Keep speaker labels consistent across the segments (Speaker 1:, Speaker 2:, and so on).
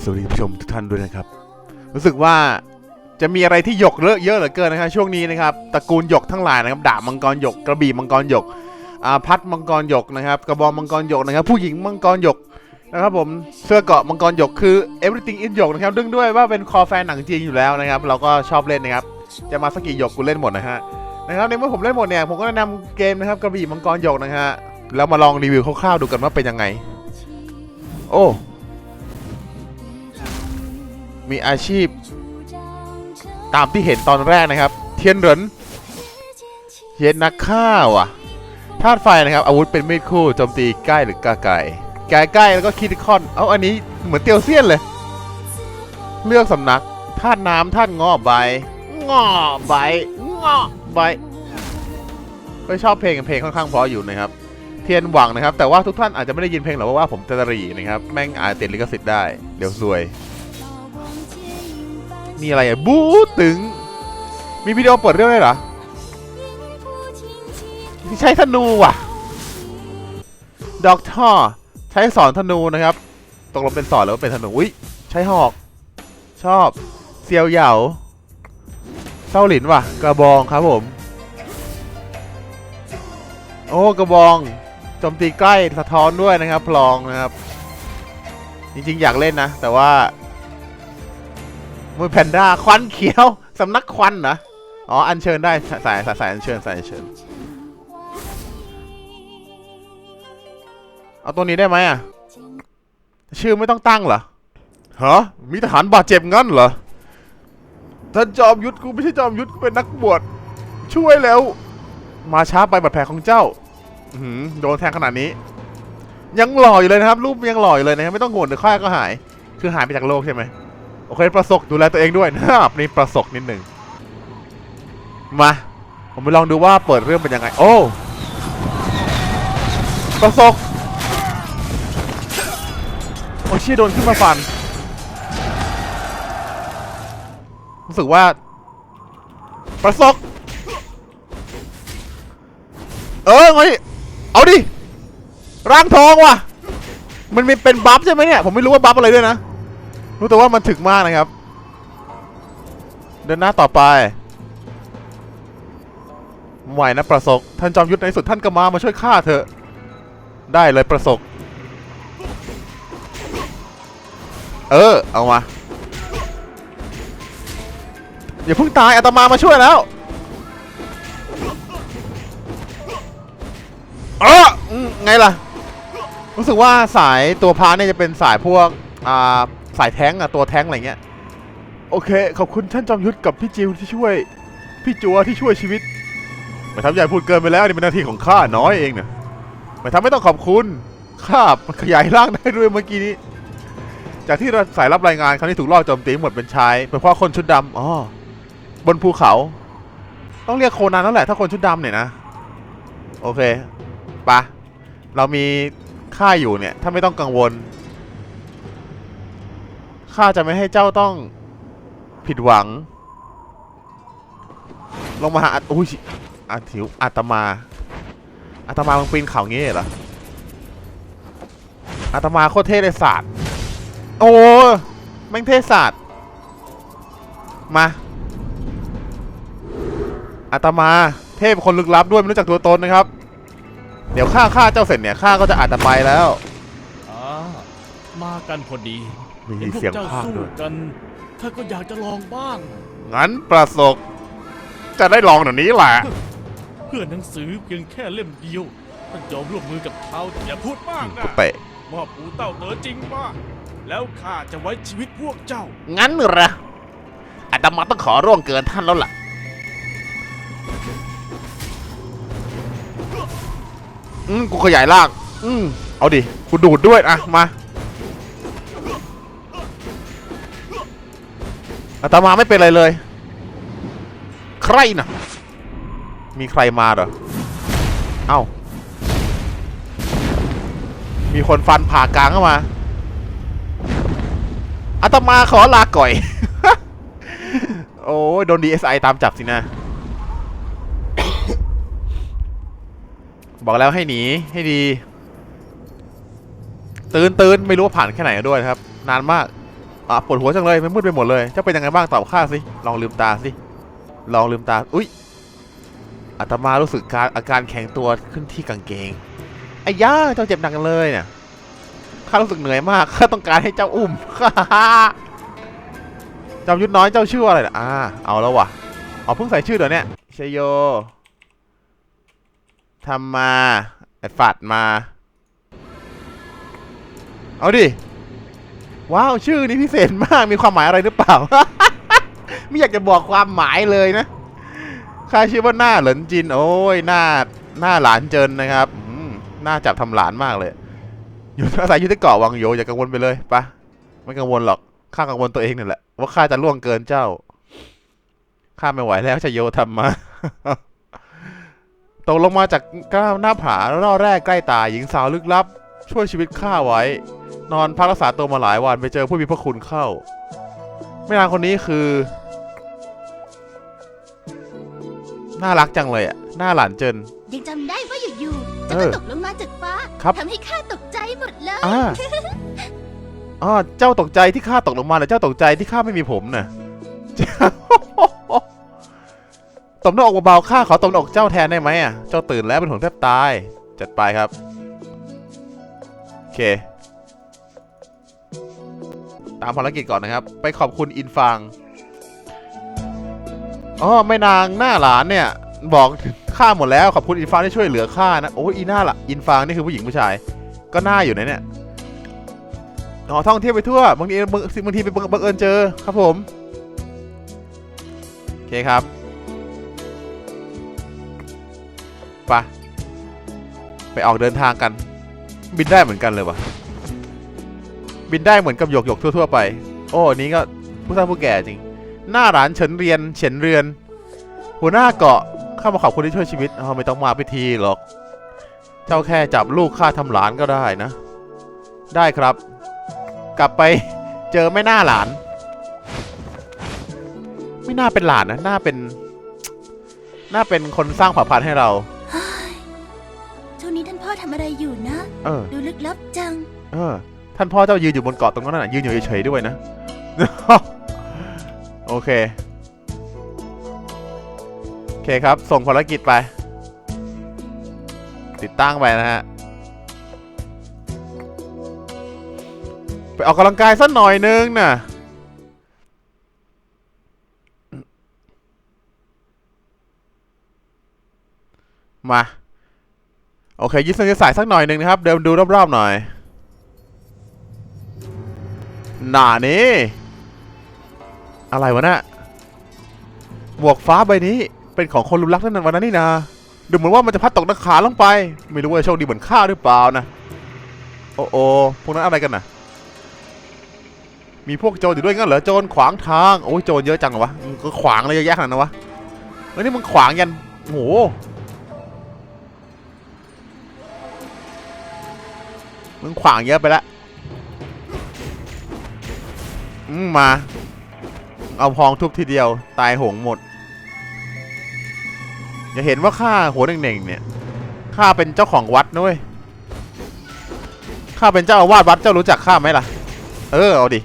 Speaker 1: สวัสดีผู้ชมทุกท่านด้วยนะครับ รู้สึกว่าจะมีอะไรที่หยกเลอะเยอะเหลือเกินนะครับช่วงนี้นะครับตระกูลหยกทั้งหลายนะครับดาบมังกรหยกกระบี่มังกรหยกพัดมังกรหยกนะครับ กระบองมังกรหยกนะครับ ผู้หญิงมังกรหยกนะครับผมเสื้อเกาะมังกรหยกคือ everything is หยกนะครับดึงด้วยว่าเป็นคอแฟนหนังจีนอยู่แล้วนะครับ เราก็ชอบเล่นนะครับ จะมาสกกี่หยกกูเล่นหมดนะฮะนะครับในเมื่อผมเล่นหมดเนี่ยผมก็แนะนำเกมนะครับกระบี่มังกรหยกนะฮะแล้วมาลองรีวิวคร่าวๆดูกันว่าเป็นยังไง โอ้ มีอาชีพ ตามที่เห็นตอนแรกนะครับ เทียนเหรินเทียนนักฆ่าว่ะธาตุไฟนะครับ อาวุธเป็นมีดคู่โจมตีใกล้หรือกาไกลไกลใกล้แล้วก็คิดคอน เอาอันนี้เหมือนเตียวเซียนเลย เลือกสำนักธาตุน้ำธาตุงอใบงอใบงอใบก็ชอบเพลงเพลงค่อนข้างเพราะอยู่นะครับ เทียนหวังนะครับ แต่ว่าทุกท่านอาจจะไม่ได้ยินเพลงหรอกเพราะว่าผมจะรีนะครับ แม่งอาจติดลิขสิทธิ์ได้ เดี๋ยวซวย นี่อะไรอะบูตึง มีวิดีโอเปิดเรื่องด้วยเหรอที่ใช้ธนูว่ะดอกท่อใช้สอนธนูนะครับตกลงเป็นสอนหรือว่าเป็นธนูอุ้ยใช้หอก ชอบเซียวเหยาเศร้าหลินว่ะ กระบองครับผม โอ้กระบองโจมตีใกล้สะท้อนด้วยนะครับพลองนะครับ จริงๆ อยากเล่นนะ แต่ว่า มือแพนด้าควันเขียวสำนักควันเหรออ๋ออัญเชิญได้สายสายสายอัญเชิญสายอัญเชิญเอาตัวนี้ได้ไหมอะชื่อไม่ต้องตั้งเหรอฮะมีทหารบาดเจ็บงั้นเหรอท่านจอมยุทธกูไม่ใช่จอมยุทธกูเป็นนักบวชช่วยแล้ว มาช้าไปบาดแผลของเจ้าหือโดนแทงขนาดนี้ ยังหล่ออยู่เลยนะครับ รูปยังหล่ออยู่เลยนะครับไม่ต้องห่วงเดี๋ยวค่อยก็หาย คือหายไปจากโลกใช่ไหม อเคประสบดูแลตัวเองด้วยนะครับนี่ประสบนิดหนึ่งมาผมไปลองดูว่าเปิดเรื่องเป็นยังไง โอ้ประสบโอ้เชี่ยโดนขึ้นมาฟันรู้สึกว่า ประสบเออไงเอาดิร่างทองว่ะ มันมีเป็นบัฟใช่ไหมเนี่ย ผมไม่รู้ว่าบัฟอะไรด้วยนะ รู้แต่ว่ามันถึกมากนะครับ เดินหน้าต่อไปไหวนะประสบท่านจอมยุทธในสุดท่านก็มามาช่วยข้าเถอะ ได้เลยประสบเออ เอามา อย่าเพิ่งตายอาตมามาช่วยแล้วเอออืมไงล่ะ รู้สึกว่าสายตัวพาเนี่ยจะเป็นสายพวก อ่า สายแท้งอะตัวแท้งอะไรเงี้ย โอเค ขอบคุณท่านจอมยุทธกับพี่จิวที่ช่วย พี่จัวที่ช่วยชีวิตไม่ทำใหญ่พูดเกินไปแล้วนี่เป็นหน้าที่ของข้าน้อยเองเนะไม่ทำไม่ต้องขอบคุณข้าขยายร่างได้ด้วยเมื่อกี้นี้จากที่สายรับรายงานครั้งที่ถูกล่อโจมตีหมดเป็นชายเป็นเพราะคนชุดดำอ๋อบนภูเขา ต้องเรียกโคนันนั่นแหละถ้าคนชุดดำเนี่ยนะ โอเคปะเรามีค่าอยู่เนี่ย ถ้าไม่ต้องกังวล ข้าจะไม่ให้เจ้าต้องผิดหวัง ลงมาหาอุ้ยอาถิวอาตมาอาตมามึงปีนเขางี้เหรออาตมาโคตรเท่เลยศาสตร์โอ้แม่งเทศศาสตร์มาอาตมาเทพคนลึกลับด้วยไม่รู้จักตัวตนนะครับ เดี๋ยวข้าฆ่าเจ้าเสร็จเนี่ยข้าก็จะอาจจะไปแล้ว
Speaker 2: อ่ามากันพอดี
Speaker 1: มี
Speaker 2: เห็นพวก
Speaker 1: เสียง
Speaker 2: เจ้า
Speaker 1: ภาค
Speaker 2: สู้
Speaker 1: ด้วย
Speaker 2: กันข้าก็อยากจะลองบ้าง
Speaker 1: งั้นประสบจะได้ลองเดี๋ยวนี้แหละ
Speaker 2: เพื่อหนังสือเพียงแค่เล่มเดียวท่านยอมร่วมมือกับเขาอย่าพูดมากนะ
Speaker 1: กูเตะ
Speaker 2: มอบปูเต้าเต๋อจริงมากแล้วข้าจะไว้ชีวิตพวกเจ้า
Speaker 1: งั้นเหรออาตมาต้องขอร่วงเกินท่านแล้วล่ะ อืมกูขยายร่าง อืมเอาดิ กูดูดด้วยอะมา อาตมาไม่เป็นไรเลย ใครนะมีใครมาเหรอ เอ้า มีคนฟันผ่ากลางเข้ามาอาตมาขอลาก่อย โอ้ยโดน DSI ตามจับสินะ บอกแล้วให้หนี ให้ดี ตื่นตื่นไม่รู้ว่าผ่านแค่ไหนด้วยครับ นานมาก อะปวดหัวจังเลยมันมืดไปหมดเลยเจ้าเป็นยังไงบ้างตอบข้าสิลองลืมตาสิลองลืมตาอุ้ยอาตมารู้สึกการอาการแข็งตัวขึ้นที่กางเกงไอ้ย่าเจ้าเจ็บหนักจังเลยเนี่ยข้ารู้สึกเหนื่อยมากข้าต้องการให้เจ้าอุ้มจอมยุทธน้อยเจ้าชื่ออะไรนะอ่าเอาแล้ววะเอาเพิ่งใส่ชื่อเดี๋ยวนี้ชยโยทำมาไอ้ฝัดมา เอาดิ ว้าวชื่อนี้พิเศษมากมีความหมายอะไรหรือเปล่า ไม่อยากจะบอกความหมายเลยนะข้าชื่อว่าหน้าเหลินจิน โอ้ยหน้าหน้าหลานเจินนะครับหน้าจับทำหลานมากเลย อยู่อาศัยอยู่ที่เกาะวังโยอย่ากังวลไปเลยปะไม่กังวลหรอกข้ากังวลตัวเองนี่แหละว่าข้าจะล่วงเกินเจ้าข้าไม่ไหวแล้วชยโยทำมาตกลงมาจากก้าวหน้าผาล่อแรกใกล้ตายหญิงสาวลึกลับ ช่วยชีวิตข้าไว้ นอนพักรักษาตัวมาหลายวันไปเจอผู้มีพระคุณเข้าแม่นางคนนี้คือ น่ารักจังเลยอะหน้าหลานเจิน
Speaker 3: ยังจำได้ว่าอยู่ๆ
Speaker 1: เอ
Speaker 3: จะ
Speaker 1: อ
Speaker 3: ตกลงมาจากฟ้า
Speaker 1: ครับ
Speaker 3: ทำให้ข้าตกใจหมดเลย
Speaker 1: อ่าอ่าเจ้าตกใจที่ข้าตกลงมาหรือเจ้าตกใจที่ข้าไม่มีผมน่ะตบหน้าอกเบาๆข้าขอตบหน้าอกเจ้าแทนได้ไหมอะ เจ้าตื่นแล้วเป็นห่วงแทบตาย จัดไปครับโอ เค ตามภารกิจก่อนนะครับ ไปขอบคุณอินฟังอ๋อแม่นางหน้าหลานเนี่ย บอกข้าหมดแล้วขอบคุณอินฟังที่ช่วยเหลือข้านะโอ้ยอีหน้าละอินฟังนี่คือผู้หญิงผู้ชาย ก็หน้าอยู่นะเนี่ยอ๋อท่องเที่ยวไปทั่วบางทีบางบางทีไปบังเอิญเจอครับผมโอเคครับไปไปออกเดินทางกัน บินได้เหมือนกันเลยวะบินได้เหมือนกับหยกหยกทั่ว ๆ ไป โอ้นี้ก็ผู้เฒ่าผู้แก่จริง หน้าร้านเฉินเรียน เฉินเรือน หัวหน้าเกาะข้ามาขอบคุณที่ช่วยชีวิตอ๋อไม่ต้องมาพิธีหรอก เจ้าแค่จับลูกข้าทำหลานก็ได้นะ ได้ครับ กลับไปเจอไม่น่าหลาน ไม่น่าเป็นหลานนะ น่าเป็น น่าเป็นคนสร้างผ่าพันธุ์ให้เรา
Speaker 3: ท่านพ่อทำอะไรอยู่นะ
Speaker 1: เออ
Speaker 3: ดูลึกลับจัง
Speaker 1: เออ ท่านพ่อเจ้ายืนอยู่บนเกาะตรงนั้นน่ะยืนอยู่เฉยๆด้วยนะ โอเค โอเคครับ ส่งภารกิจไป ติดตั้งไปนะฮะ ไปออกกำลังกายสักหน่อยนึงน่ะมา โอเคยึดเส้นยึดสายสักหน่อยหนึ่งนะครับ เดินดูรอบๆหน่อยหนานี่อะไรวะน่ะหมวกฟ้าใบนี้เป็นของคนรุมรักนั่นนวันนั้นนี่นะดูเหมือนว่ามันจะพัดตกนักขาลงไป ไม่รู้ว่าโชคดีเหมือนข้าหรือเปล่านะโอ้โอพวกนั้นอะไรกันน่ะมีพวกโจรอยู่ด้วยงั้นเหรอโจรขวางทางโอ้ยโจรเยอะจังเหรอวะก็ขวางอะไรเยอะแยะขนาดนั้นวะเฮ้ยนี่มึงขวางยันโอ้โห มึงขวางเยอะไปละอืมมา เอาพองทุบทีเดียว ตายหงหมด อย่าเห็นว่าข้าหัวเน่งๆเนี่ยข้าเป็นเจ้าของวัดนะเว้ยข้าเป็นเจ้าอาวาสวัดเจ้ารู้จักข้าไหมล่ะ เออเอาดิ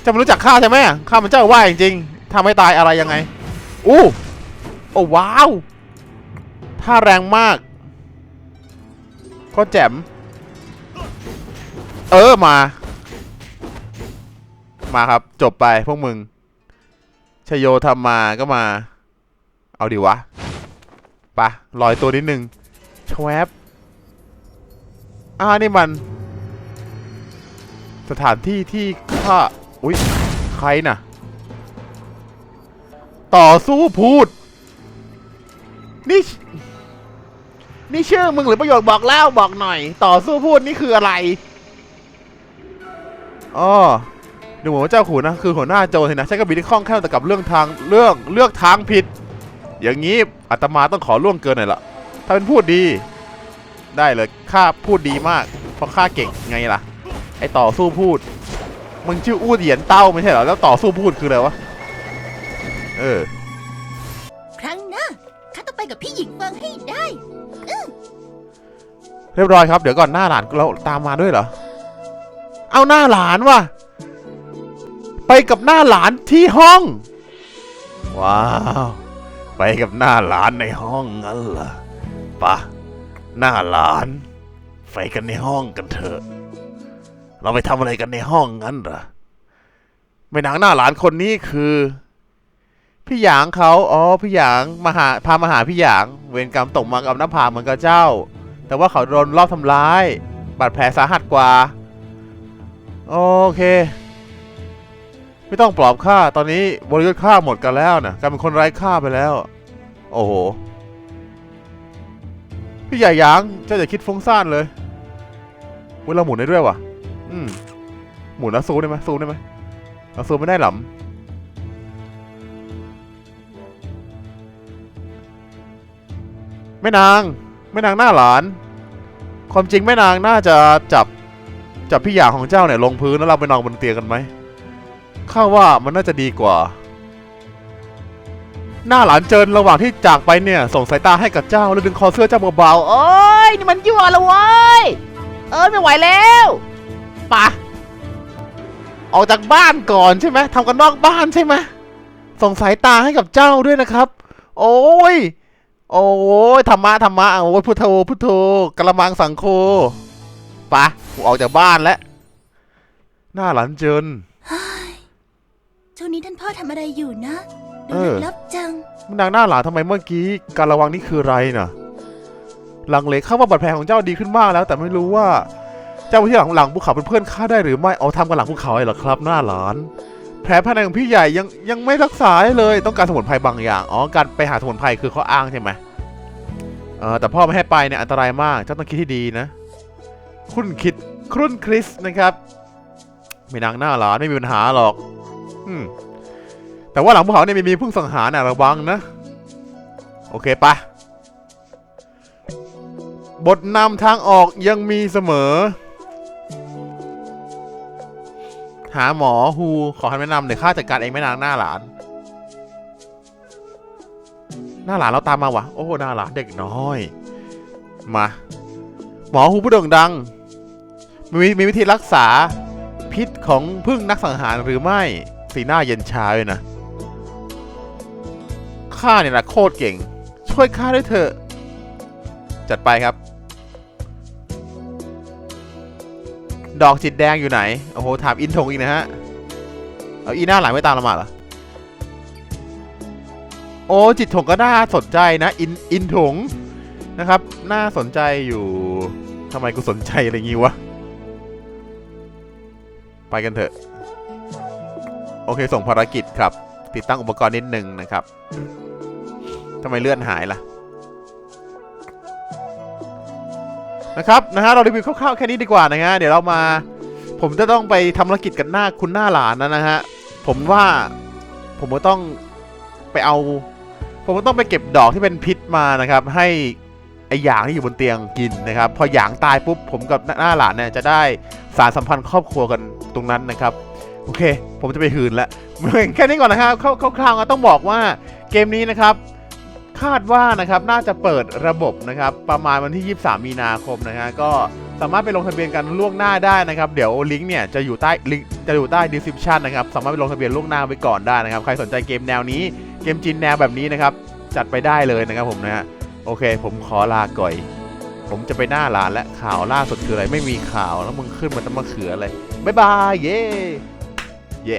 Speaker 1: เจ้าไม่รู้จักข้าใช่ไหมข้าเป็นเจ้าอาวาสจริงๆถ้าไม่ตายอะไรยังไงอู้โอ้ว้าวท่าแรงมาก ก็แจ่มเออมา มาครับ จบไปพวกมึงชโยทำมาก็มา เอาดิวะปะลอยตัวนิดนึงชวบอ่านี่มัน สถานที่ที่ข้าอุ้ยใครน่ะ ต่อสู้พูด นี่ นี่ชื่อมึงหรือประโยคบอกเล่าบอกหน่อย ต่อสู้พูดนี่คืออะไรอ๋อดูเหมือนว่าเจ้าขุนนะคือหัวหน้าโจรสินะใช้กระบี่ที่คล่องแคล่วแต่กับเรื่องทางเรื่องเลือกทางผิด อย่างนี้อาตมาต้องขอล่วงเกินหน่อยละถ้าเป็นพูดดี ได้เลยข้าพูดดีมาก เพราะข้าเก่งไงล่ะ ไอต่อสู้พูดมึงชื่ออู้เหยียนเต้าไม่ใช่เหรอแล้วต่อสู้พูดคืออะไรวะเออ
Speaker 3: เรี
Speaker 1: ยบร้อยครับ เดี๋ยวก่อนหน้าหลานเราตามมาด้วยเหรอ เอาหน้าหลานว่ะ ไปกับหน้าหลานที่ห้อง ว้าว ไปกับหน้าหลานในห้องงั้นเหรอปะหน้าหลาน ไปกันในห้องกันเถอะ เราไปทำอะไรกันในห้องงั้นเหรอแม่นางหน้าหลานคนนี้คือพี่หยางเขา อ๋อ พี่หยางมาหา พามาหาพี่หยาง เวรกรรมตกมากับหน้าผาเหมือนกับเจ้า แต่ว่าเขาโดนรอบทำร้าย บาดแผลสาหัสกว่า โอเค ไม่ต้องปลอบข้า ตอนนี้บริยุทธ์ข้าหมดกันแล้วนะกลายเป็นคนไร้ค่าไปแล้ว โอ้โห พี่ใหญ่ยางเจ้าอย่าคิดฟุ้งซ่านเลยเว้ยเราหมุนได้ด้วยวะอืม หมุนแล้วซูได้ไหมซูได้ไหมเราซูไม่ได้หรอแม่นาง ม่นางหน้าหลาน ความจริงแม่นางน่าจะจับจับพี่หยางของเจ้าเนี่ยลงพื้นแล้วเราไปนอนบนเตียงกันไหมข้าว่ามันน่าจะดีกว่า หน้าหลานเจินระหว่างที่จากไปเนี่ย ส่งสายตาให้กับเจ้าแล้วดึงคอเสื้อเจ้าเบาๆ
Speaker 4: โอ้ยนี่มันยั่วล้วเว้ยเอ้ยไม่ไหวแล้วปะ
Speaker 1: ออกจากบ้านก่อนใช่ไหมทำกันนอกบ้านใช่ไหมส่งสายตาให้กับเจ้าด้วยนะครับ โอ้ย โอ้ยธรรมะธรรมะโอ้ยพุทโธพุทโธกระมังสังโฆไปะกูออกจากบ้านแล้ว หน้าหลานเจิน
Speaker 3: ช่วงนี้ท่านพ่อทำอะไรอยู่นะดู
Speaker 1: เออ
Speaker 3: ลับจัง
Speaker 1: มันนางหน้าหลานทำไมเมื่อกี้การระวังนี่คืออะไรน่ะ หลังเลข้าว่าบาดแผลของเจ้าดีขึ้นมากแล้ว แต่ไม่รู้ว่า เจ้าไปที่หลังหลังภูเขาเป็นเพื่อนข้าได้หรือไม่เอาทำกันหลังภูเขาเหรอครับ หน้าหลาน แผลภายในของพี่ใหญ่ยังยังไม่รักษาให้เลยต้องการสมุนไพรบางอย่างอ๋อการไปหาสมุนไพรคือเขาอ้างใช่ไหมเออแต่พ่อไม่ให้ไปเนี่ยอันตรายมากเจ้าต้องคิดที่ดีนะคุณคิดครุ่นคริสนะครับไม่นางหน้าหลานไม่มีปัญหาหรอกอืมแต่ว่าหลังภูเขาเนี่ยมีมีพึ่งสังหารนะระวังนะ โอเคปะบทนำทางออกยังมีเสมอ หาหมอฮูขอคำแนะนำเดี๋ยวข้าจัดการเองไม่นางหน้าหลาน หน้าหลานเราตามมาวะโอ้หน้าหลานเด็กน้อย มา หมอฮูผู้โด่งดัง มีมีวิธีรักษาพิษของพึ่งนักสังหารหรือไม่สีหน้าเย็นชาเลยนะข้าเนี่ยนะโคตรเก่ง ช่วยข้าด้วยเถอะ จัดไปครับ ดอกจิตแดงอยู่ไหน โอ้โห ถามอินทงอีกนะฮะ เอาอีหน้าหลังไม่ตามเรามาเหรอ โอ้ จิตถงก็น่าสนใจนะ อิน อินถงนะครับ น่าสนใจอยู่ทำไมกูสนใจอะไรงี้วะ ไปกันเถอะ โอเค ส่งภารกิจครับ ติดตั้งอุปกรณ์นิดนึงนะครับทำไมเลื่อนหายล่ะ นะครับนะฮะเรารีวิวคร่าวๆแค่นี้ดีกว่านะฮะเดี๋ยวเรามา ผมจะต้องไปทำภารกิจกันหน้าคุณหน้าหลานนะนะฮะผมว่าผมก็ต้องไปเอา ผมก็ต้องไปเก็บดอกที่เป็นพิษมานะครับ ให้ไอหยางที่อยู่บนเตียงกินนะครับ พอหยางตายปุ๊บผมกับหน้าหลานเนี่ยจะได้สารสัมพันธ์ครอบครัวกันตรงนั้นนะครับโอเค ผมจะไปหืนล้วแค่นี้ก่อนนะครับคร่าวๆก็ต้องบอกว่าเกมนี้นะครับ คาดว่านะครับน่าจะเปิดระบบนะครับประมาณวันที่ 23 มีนาคมนะฮะก็สามารถไปลงทะเบียนกันล่วงหน้าได้นะครับ เดี๋ยวลิงก์เนี่ยจะอยู่ใต้ลิงก์จะอยู่ใต้ description นะครับ สามารถไปลงทะเบียนล่วงหน้าไว้ก่อนได้นะครับ ใครสนใจเกมแนวนี้ เกมจีนแนวแบบนี้นะครับ จัดไปได้เลยนะครับผมนะฮะโอเค ผมขอลาก่อย ผมจะไปหน้าร้านและข่าวล่าสุดคืออะไรไม่มีข่าวแล้วมึงขึ้นมาจะมาเขืออะไรบ๊ายบายเย้เย้